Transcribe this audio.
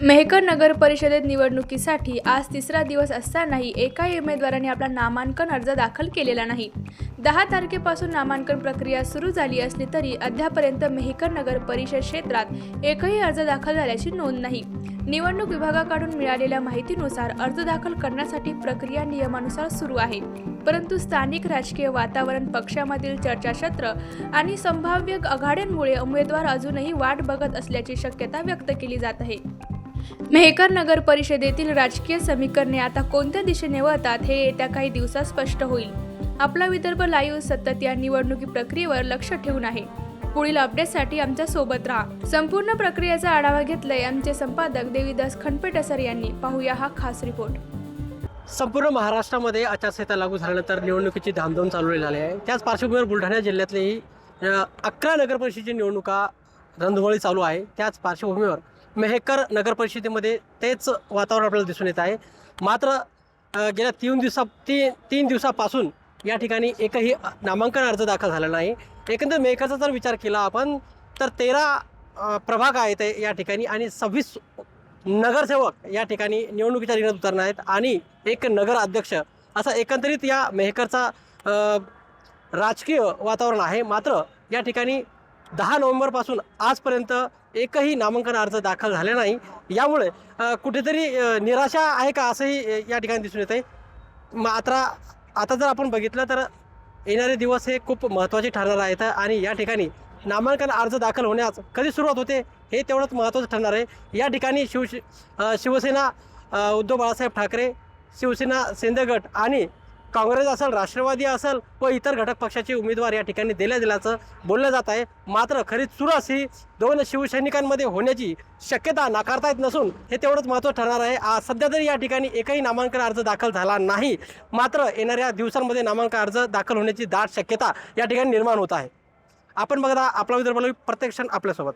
मेहकर नगर परिषदेत निवडणुकीसाठी आज तिसरा दिवस असतानाही एकाही उमेदवाराने आपला नामांकन अर्ज दाखल केलेला नाही. दहा तारखेपासून नामांकन प्रक्रिया सुरू झाली असली तरी अद्यापर्यंत मेहकर नगर परिषद क्षेत्रात एकही अर्ज दाखल झाल्याची नोंद नाही. निवडणूक विभागाकडून मिळालेल्या माहितीनुसार अर्ज दाखल करण्यासाठी प्रक्रिया नियमानुसार सुरू आहे. परंतु स्थानिक राजकीय वातावरण पक्षामधील चर्चासत्र आणि संभाव्य आघाड्यांमुळे उमेदवार अजूनही वाट बघत असल्याची शक्यता व्यक्त केली जात आहे. मेहकर नगर परिषदेतील राजकीय समीकरणे आता कोणत्या दिशेने वळतात हे येत्या काही दिवसात स्पष्ट होईल. आपला विदर्भ लाईव्ह सतत या निवडणुकी प्रक्रियेवर लक्ष ठेवून आहे. पुढील अपडेटसाठी आमच्यासोबत राहा. संपूर्ण प्रक्रियेचा आढावा घेतलाय आमचे संपादक देवीदास खंडपेटसर यांनी. पाहूया हा खास रिपोर्ट संपूर्ण महाराष्ट्रामध्ये आचारसंहिता लागू झाल्यानंतर निवडणुकीची धामधूम चालू झाली आहे. त्याच पार्श्वभूमीवर बुलढाणा जिल्ह्यातलेही अकरा नगरपरिषदेची निवडणुका रणधुमाळी चालू आहे. त्याच पार्श्वभूमीवर मेहकर नगरपरिषदेमध्ये तेच वातावरण आपल्याला दिसून येत आहे. मात्र गेल्या तीन दिवसा ती तीन दिवसापासून या ठिकाणी एकही नामांकन अर्ज दाखल झाला नाही. एकंदर मेघाचा जर विचार केला आपण तर तेरा प्रभाग आहेत या ठिकाणी आणि सव्वीस नगरसेवक या ठिकाणी निवडणुकीच्या रिंगणात उतरणार आहेत आणि एक नगर अध्यक्ष असा एकंदरीत या मेहकरचा राजकीय वातावरण आहे. मात्र या ठिकाणी दहा नोव्हेंबरपासून आजपर्यंत एकही नामांकन अर्ज दाखल झाले नाही. यामुळे कुठेतरी निराशा आहे का असंही या ठिकाणी दिसून येते आहे मात्र आता जर आपण बघितलं तर येणारे दिवस हे खूप महत्त्वाचे ठरणार आहेत आणि या ठिकाणी नामांकन अर्ज दाखल होण्यास कधी सुरुवात होते हे तेवढंच महत्त्वाचं ठरणार आहे. या ठिकाणी शिवशि शिवसेना उद्धव बाळासाहेब ठाकरे शिवसेना सेंदगट आणि काँग्रेस असेल राष्ट्रवादी असेल व इतर घटक पक्षाचे उमेदवार या ठिकाणी दिल्या दिल्याचं बोललं जात आहे. मात्र खरी चुरस ही दोन शिवसैनिकांमध्ये होण्याची शक्यता नाकारता येत नसून हे तेवढंच महत्त्व ठरणार आहे. आज सध्या तरी या ठिकाणी एकही नामांकन अर्ज दाखल झाला नाही. मात्र येणाऱ्या दिवसांमध्ये नामांकन अर्ज दाखल होण्याची दाट शक्यता या ठिकाणी निर्माण होत आहे. आपण बघा आपला विदर्भ प्रत्येक आपल्यासोबत.